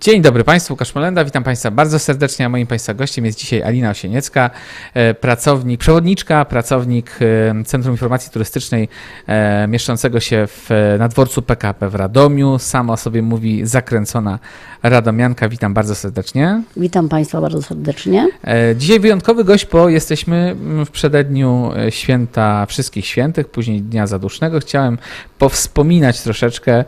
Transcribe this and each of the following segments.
Dzień dobry Państwu, Łukasz Molenda, witam Państwa bardzo serdecznie, a moim Państwa gościem jest dzisiaj Alina Osieniecka, e, pracownik, przewodniczka, pracownik e, Centrum Informacji Turystycznej e, mieszczącego się w, na dworcu PKP w Radomiu, sama o sobie mówi zakręcona radomianka, witam bardzo serdecznie. Witam Państwa bardzo serdecznie. Dzisiaj wyjątkowy gość, bo jesteśmy mm, w przededniu święta Wszystkich Świętych, później Dnia Zadusznego. Chciałem powspominać troszeczkę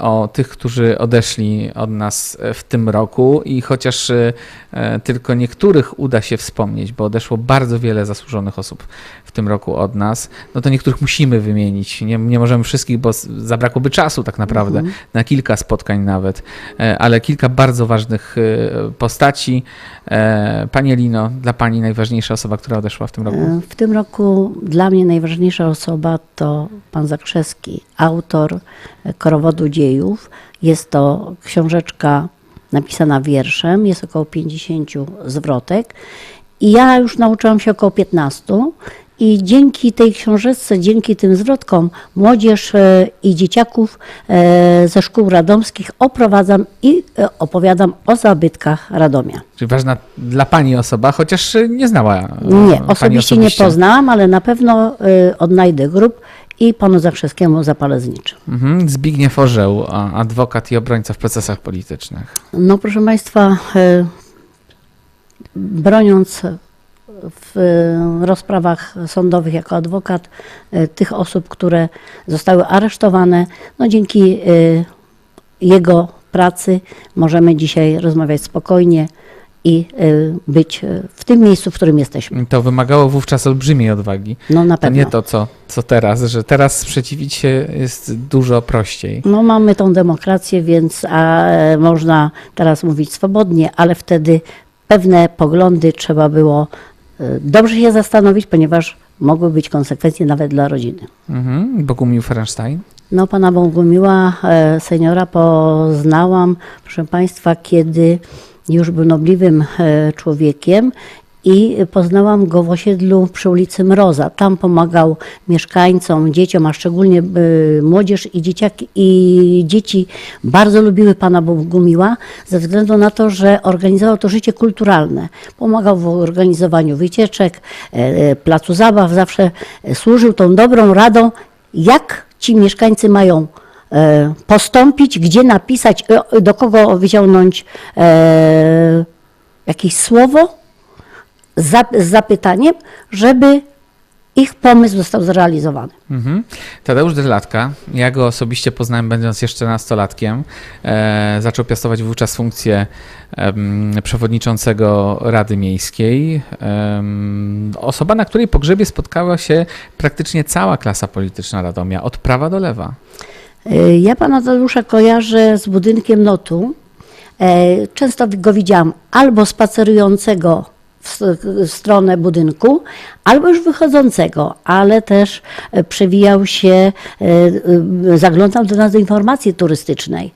o tych, którzy odeszli od nas e, w tym roku i chociaż e, e, tylko niektórych uda się wspomnieć, bo odeszło bardzo wiele zasłużonych osób w tym roku od nas, no to niektórych musimy wymienić. Nie, nie możemy wszystkich, bo zabrakłoby czasu tak naprawdę, na kilka spotkań nawet, E, ale kilka bardzo ważnych e, postaci. E, Pani Elino, dla Pani najważniejsza osoba, która odeszła w tym roku? E, W tym roku dla mnie najważniejsza osoba to pan Zakrzewski, autor e, Korowodu Dziejów. Jest to książeczka napisana wierszem, jest około 50 zwrotek i ja już nauczyłam się około 15 i dzięki tej książeczce, dzięki tym zwrotkom młodzież e, i dzieciaków e, ze szkół radomskich oprowadzam i e, opowiadam o zabytkach Radomia. Czyli ważna dla Pani osoba, chociaż nie znała Nie, pani osobiście nie poznałam, ale na pewno odnajdę grup i panu Zakrzewskiemu zapalę zniczy. Mhm. Zbigniew Orzeł, adwokat i obrońca w procesach politycznych. No proszę Państwa, y, broniąc w rozprawach sądowych jako adwokat y, tych osób, które zostały aresztowane, no dzięki y, jego pracy możemy dzisiaj rozmawiać spokojnie i y, być y, w tym miejscu, w którym jesteśmy. To wymagało wówczas olbrzymiej odwagi. No na To pewno. nie to, co, co teraz, że teraz sprzeciwić się jest dużo prościej. No mamy tą demokrację, więc a, e, można teraz mówić swobodnie, ale wtedy pewne poglądy trzeba było e, dobrze się zastanowić, ponieważ mogły być konsekwencje nawet dla rodziny. Mhm. Bogumił Ferenstein. No pana Bogumiła e, seniora poznałam, proszę państwa, kiedy już był nobliwym e, człowiekiem i poznałam go w osiedlu przy ulicy Mroza. Tam pomagał mieszkańcom, dzieciom, a szczególnie e, młodzież i dzieciaki i dzieci bardzo lubiły pana Bogumiła ze względu na to, że organizował to życie kulturalne. Pomagał w organizowaniu wycieczek, e, placu zabaw, zawsze służył tą dobrą radą, jak ci mieszkańcy mają postąpić, gdzie napisać, e, do kogo wyciągnąć e, jakieś słowo z zap- z zapytaniem, żeby ich pomysł został zrealizowany. Mhm. Tadeusz Drylatka, ja go osobiście poznałem będąc jeszcze nastolatkiem. E, zaczął piastować wówczas funkcję em, przewodniczącego Rady Miejskiej. Em, osoba, na której pogrzebie spotkała się praktycznie cała klasa polityczna Radomia, od prawa do lewa. E, Ja pana Tadeusza kojarzę z budynkiem Notu. E, Często go widziałam albo spacerującego w stronę budynku, albo już wychodzącego, ale też e, przewijał się, zaglądał do nas do informacji turystycznej.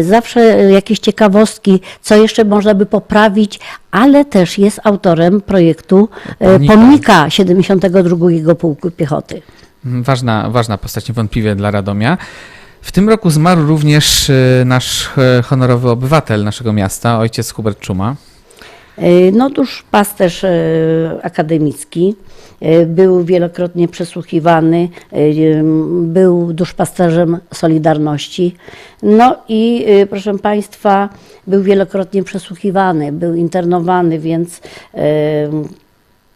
Zawsze jakieś ciekawostki, co jeszcze można by poprawić, ale też jest autorem projektu Pomnika. pomnika 72 Pułku Piechoty. Ważna, ważna postać niewątpliwie dla Radomia. W tym roku zmarł również e, nasz e, honorowy obywatel naszego miasta, ojciec Hubert Czuma. E, No tuż pasterz akademicki, był wielokrotnie przesłuchiwany, był duszpasterzem Solidarności. No i proszę Państwa, był wielokrotnie przesłuchiwany, był internowany, więc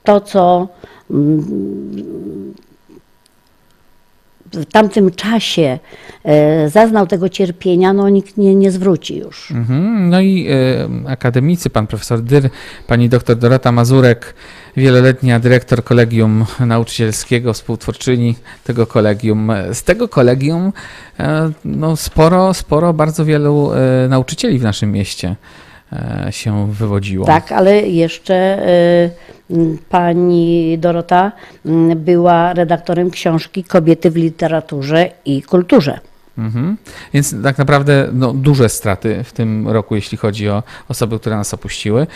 to, co w tamtym czasie e, zaznał tego cierpienia, no nikt nie, nie zwróci już. Mhm. No i e, akademicy, pan profesor Dyr, pani doktor Dorota Mazurek, wieloletnia dyrektor kolegium nauczycielskiego, współtwórczyni tego kolegium. Z tego kolegium e, no, sporo, sporo, bardzo wielu nauczycieli w naszym mieście się wywodziło. Tak, ale jeszcze e, pani Dorota była redaktorem książki Kobiety w literaturze i kulturze. Mhm. Więc tak naprawdę no, duże straty w tym roku, jeśli chodzi o osoby, które nas opuściły.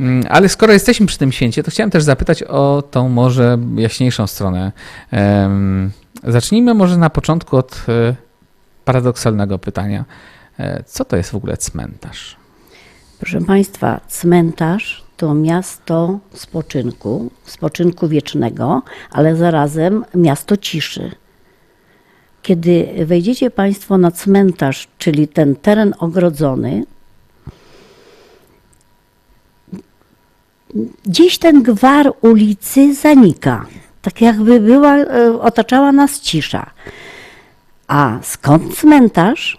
Mm, Ale skoro jesteśmy przy tym święcie, to chciałem też zapytać o tą może jaśniejszą stronę. Zacznijmy może na początku od e, paradoksalnego pytania. E, Co to jest w ogóle cmentarz? Proszę Państwa, cmentarz to miasto spoczynku, spoczynku wiecznego, ale zarazem miasto ciszy. Kiedy wejdziecie Państwo na cmentarz, czyli ten teren ogrodzony, gdzieś ten gwar ulicy zanika. Tak jakby była, e, otaczała nas cisza. A skąd cmentarz?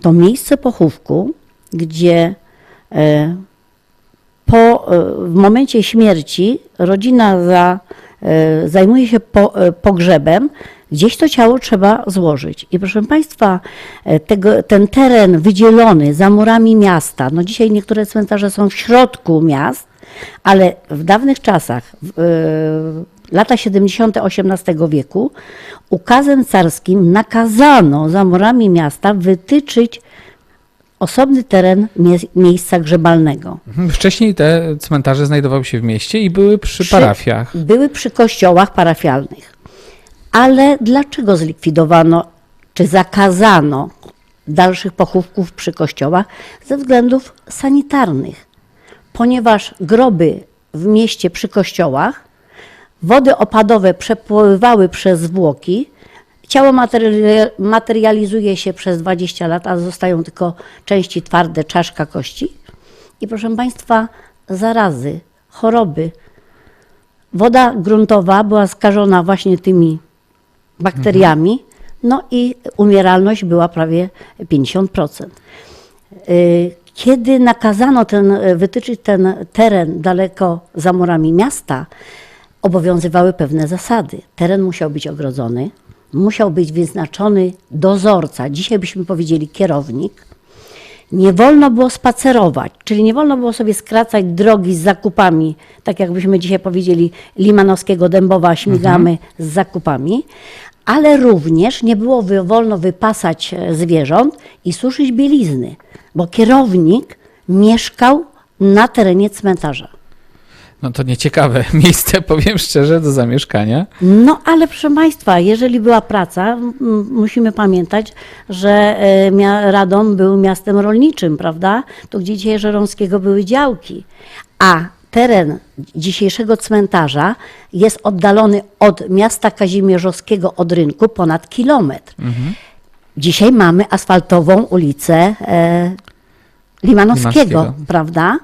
To miejsce pochówku, gdzie po, e, w momencie śmierci rodzina za, e, zajmuje się po, e, pogrzebem, gdzieś to ciało trzeba złożyć. I proszę Państwa, e, tego, ten teren wydzielony za murami miasta, no dzisiaj niektóre cmentarze są w środku miast, ale w dawnych czasach, w, e, lata 70. XVIII wieku, ukazem carskim nakazano za murami miasta wytyczyć osobny teren mie- miejsca grzebalnego. Mhm. Wcześniej te cmentarze znajdowały się w mieście i były przy Przy- parafiach. Były przy kościołach parafialnych. Ale dlaczego zlikwidowano czy zakazano dalszych pochówków przy kościołach? Ze względów sanitarnych. Ponieważ groby w mieście przy kościołach, wody opadowe przepływały przez zwłoki, ciało materia- materializuje się przez 20 lat, a zostają tylko części twarde, czaszka kości. I proszę Państwa, zarazy, choroby, woda gruntowa była skażona właśnie tymi bakteriami, no i umieralność była prawie 50%. Y, Kiedy nakazano ten, wytyczyć ten teren daleko za murami miasta, obowiązywały pewne zasady. Teren musiał być ogrodzony, musiał być wyznaczony dozorca, dzisiaj byśmy powiedzieli kierownik, nie wolno było spacerować, czyli nie wolno było sobie skracać drogi z zakupami, tak jakbyśmy dzisiaj powiedzieli Limanowskiego Dębowa śmigamy z zakupami, ale również nie było wolno wypasać e, zwierząt i suszyć bielizny, bo kierownik mieszkał na terenie cmentarza. No to nieciekawe miejsce, powiem szczerze, do zamieszkania. No ale proszę Państwa, jeżeli była praca, musimy pamiętać, że e, Radom był miastem rolniczym, prawda? To gdzie dzisiaj Żeromskiego były działki. A teren dzisiejszego cmentarza jest oddalony od miasta Kazimierzowskiego od rynku ponad kilometr. Dzisiaj mamy asfaltową ulicę e, Limanowskiego, Limanowskiego. prawda?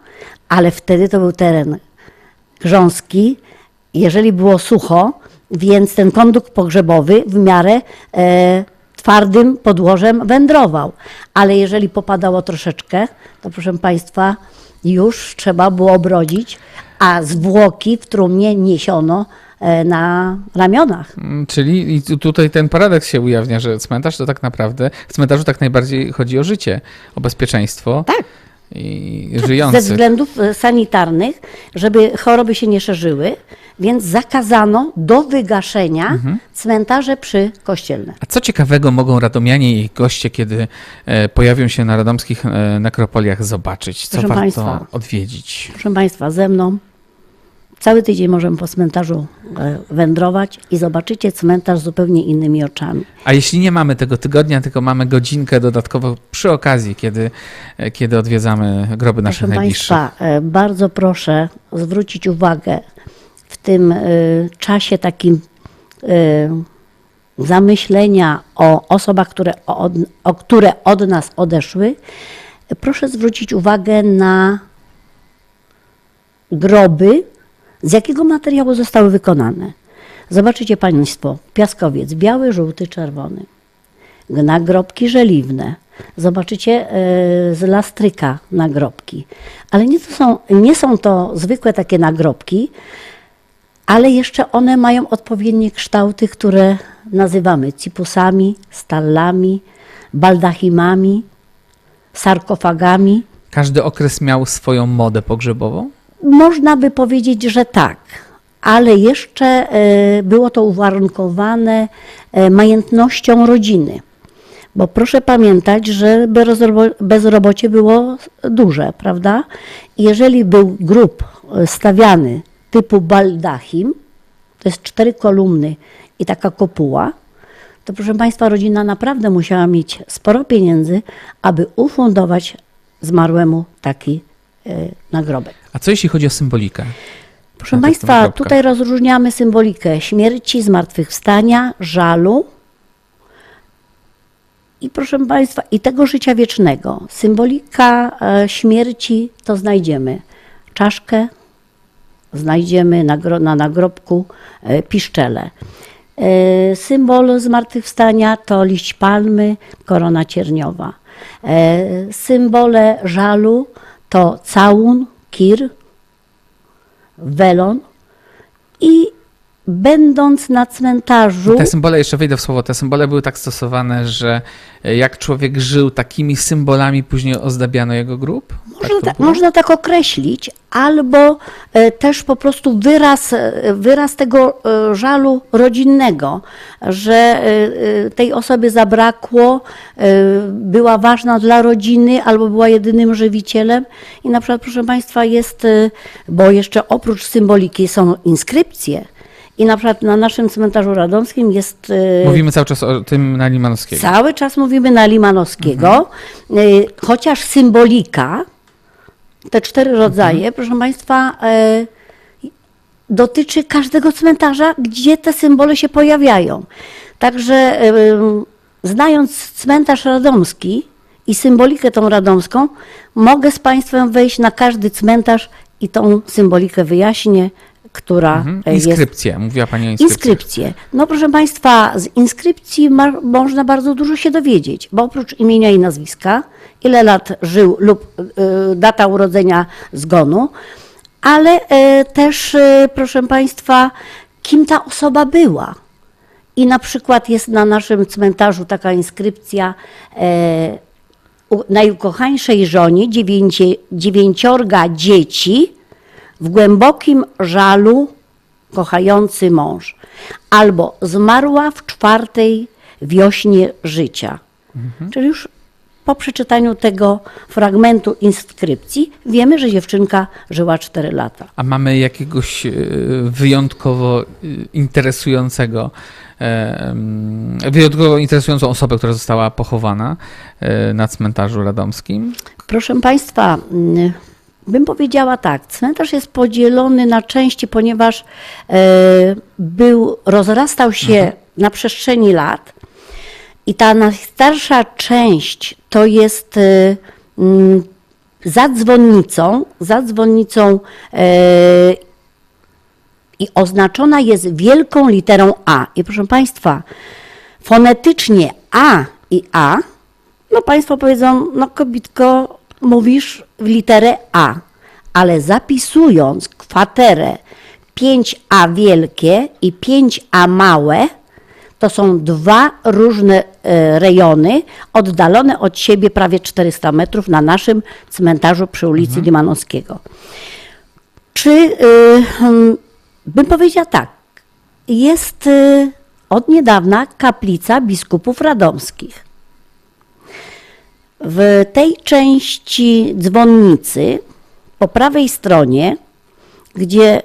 Ale wtedy to był teren grząski, jeżeli było sucho, więc ten kondukt pogrzebowy w miarę e, twardym podłożem wędrował. Ale jeżeli popadało troszeczkę, to proszę Państwa, już trzeba było obrodzić, a zwłoki w trumnie niesiono e, na ramionach. Mm, Czyli i tu- tutaj ten paradoks się ujawnia, że cmentarz to tak naprawdę, w cmentarzu tak najbardziej chodzi o życie, o bezpieczeństwo Tak. I Ze żyjących. względów e, sanitarnych, żeby choroby się nie szerzyły, więc zakazano do wygaszenia Mhm. cmentarze przy kościelne. A co ciekawego mogą radomianie i ich goście, kiedy e, pojawią się na radomskich e, nekropoliach, zobaczyć? Co Proszę warto państwa. odwiedzić? Proszę Państwa, ze mną cały tydzień możemy po cmentarzu e, wędrować i zobaczycie cmentarz zupełnie innymi oczami. A jeśli nie mamy tego tygodnia, tylko mamy godzinkę dodatkowo przy okazji, kiedy, e, kiedy odwiedzamy groby naszych Proszę najbliższych? Państwa, e, bardzo proszę zwrócić uwagę w tym czasie takim zamyślenia o osobach, które od, o które od nas odeszły, proszę zwrócić uwagę na groby, z jakiego materiału zostały wykonane. Zobaczycie Państwo, piaskowiec biały, żółty, czerwony. Nagrobki żeliwne. Zobaczycie e, z lastryka nagrobki. Ale nie, to są, nie są to zwykłe takie nagrobki, ale jeszcze one mają odpowiednie kształty, które nazywamy cipusami, stallami, baldachimami, sarkofagami. Każdy okres miał swoją modę pogrzebową? Można by powiedzieć, że tak, ale jeszcze e, było to uwarunkowane e, majętnością rodziny. Bo proszę pamiętać, że bezrobo- bezrobocie było duże, prawda? Jeżeli był grób e, stawiany typu baldachim, to jest cztery kolumny i taka kopuła, to proszę Państwa, rodzina naprawdę musiała mieć sporo pieniędzy, aby ufundować zmarłemu taki nagrobek. A co jeśli chodzi o symbolikę? Proszę Na Państwa, tutaj rozróżniamy symbolikę śmierci, zmartwychwstania, żalu i proszę Państwa, i tego życia wiecznego. Symbolika e, śmierci to znajdziemy czaszkę, znajdziemy na, gro, na nagrobku e, piszczele. E, Symbol zmartwychwstania to liść palmy, korona cierniowa. E, Symbole żalu to całun, kir, welon i będąc na cmentarzu, Te symbole, jeszcze wejdę w słowo, te symbole były tak stosowane, że e, jak człowiek żył takimi symbolami, później ozdabiano jego grób? można, to tak, było? można tak określić, albo e, też po prostu wyraz, e, wyraz tego żalu rodzinnego, że tej osoby zabrakło, była ważna dla rodziny albo była jedynym żywicielem. I na przykład, proszę Państwa, jest, bo jeszcze oprócz symboliki są inskrypcje. I na przykład na naszym cmentarzu radomskim jest e, Mówimy cały czas o tym na Limanowskiego. Cały czas mówimy na Limanowskiego, y, chociaż symbolika, te cztery rodzaje, proszę Państwa, y, dotyczy każdego cmentarza, gdzie te symbole się pojawiają. Także y, znając cmentarz radomski i symbolikę tą radomską, mogę z Państwem wejść na każdy cmentarz i tą symbolikę wyjaśnię, która Mhm. y, jest Inskrypcje, mówiła Pani o inskrypcjach. Inskrypcje. No proszę Państwa, z inskrypcji ma, można bardzo dużo się dowiedzieć, bo oprócz imienia i nazwiska, ile lat żył lub y, data urodzenia zgonu, ale y, też, y, proszę Państwa, kim ta osoba była. I na przykład jest na naszym cmentarzu taka inskrypcja e, u- najukochańszej żonie dziewięcie, dziewięciorga dzieci w głębokim żalu kochający mąż. Albo zmarła w czwartej wiośnie życia. Czyli już po przeczytaniu tego fragmentu inskrypcji wiemy, że dziewczynka żyła 4 lata. A mamy jakiegoś e, wyjątkowo e, interesującego, e, wyjątkowo interesującą osobę, która została pochowana na cmentarzu radomskim? Proszę Państwa, bym powiedziała tak, cmentarz jest podzielony na części, ponieważ e, był, rozrastał się na przestrzeni lat i ta najstarsza część to jest e, za dzwonnicą, za dzwonnicą e, i oznaczona jest wielką literą A. I proszę Państwa, fonetycznie A i A, no Państwo powiedzą, no kobitko, mówisz w literę A, ale zapisując kwaterę 5A wielkie i 5A małe, to są dwa różne e, rejony, oddalone od siebie prawie 400 metrów na naszym cmentarzu przy ulicy Limanowskiego. Czy y, bym powiedziała tak, jest y, od niedawna kaplica biskupów radomskich. W tej części dzwonnicy po prawej stronie, gdzie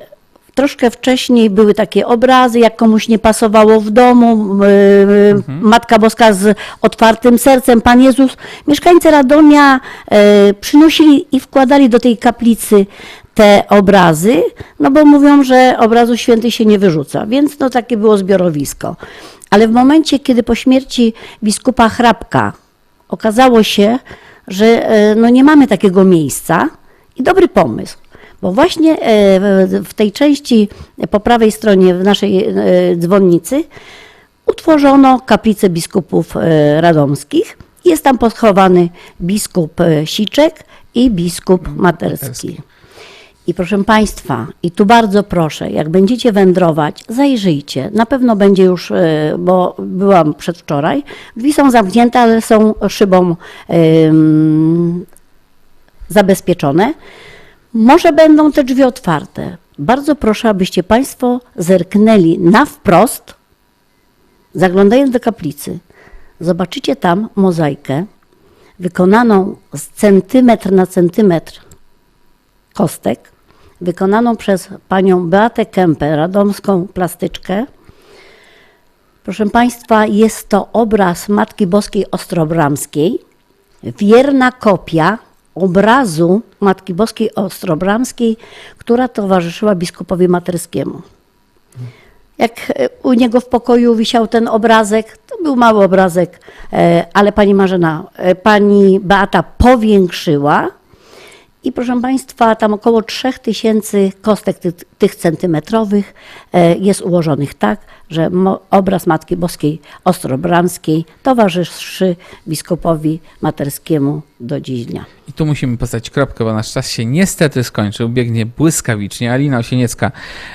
troszkę wcześniej były takie obrazy, jak komuś nie pasowało w domu, y, Matka Boska z otwartym sercem, Pan Jezus, mieszkańcy Radomia y, przynosili i wkładali do tej kaplicy te obrazy, no bo mówią, że obrazu świętych się nie wyrzuca, więc no takie było zbiorowisko. Ale w momencie, kiedy po śmierci biskupa Hrabka okazało się, że e, no nie mamy takiego miejsca i dobry pomysł, bo właśnie e, w- tej części po prawej stronie w naszej e, dzwonnicy utworzono kaplicę biskupów radomskich. Jest tam pochowany biskup Siczek i biskup Materski. I proszę Państwa, i tu bardzo proszę, jak będziecie wędrować, zajrzyjcie. Na pewno będzie już, e, bo byłam przedwczoraj. Drzwi są zamknięte, ale są szybą em, zabezpieczone. Może będą te drzwi otwarte. Bardzo proszę, abyście Państwo zerknęli na wprost, zaglądając do kaplicy. Zobaczycie tam mozaikę wykonaną z centymetr na centymetr kostek, wykonaną przez panią Beatę Kępę, radomską plastyczkę. Proszę Państwa, jest to obraz Matki Boskiej Ostrobramskiej, wierna kopia obrazu Matki Boskiej Ostrobramskiej, która towarzyszyła biskupowi materskiemu. Jak e, u niego w pokoju wisiał ten obrazek, to był mały obrazek, e, ale pani Marzena, e, pani Beata powiększyła i proszę Państwa, tam około 3000 kostek tych, tych centymetrowych e, jest ułożonych tak, że obraz Matki Boskiej Ostrobramskiej towarzyszy biskupowi materskiemu do dziś dnia. I tu musimy postawić kropkę, bo nasz czas się niestety skończył. Biegnie błyskawicznie. Alina Osieniecka,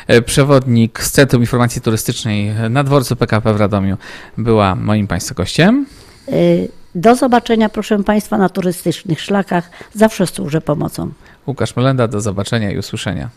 e, przewodnik z Centrum Informacji Turystycznej na dworcu PKP w Radomiu, była moim Państwa gościem. E, Do zobaczenia, proszę Państwa, na turystycznych szlakach. Zawsze służę pomocą. Łukasz Melenda, do zobaczenia i usłyszenia.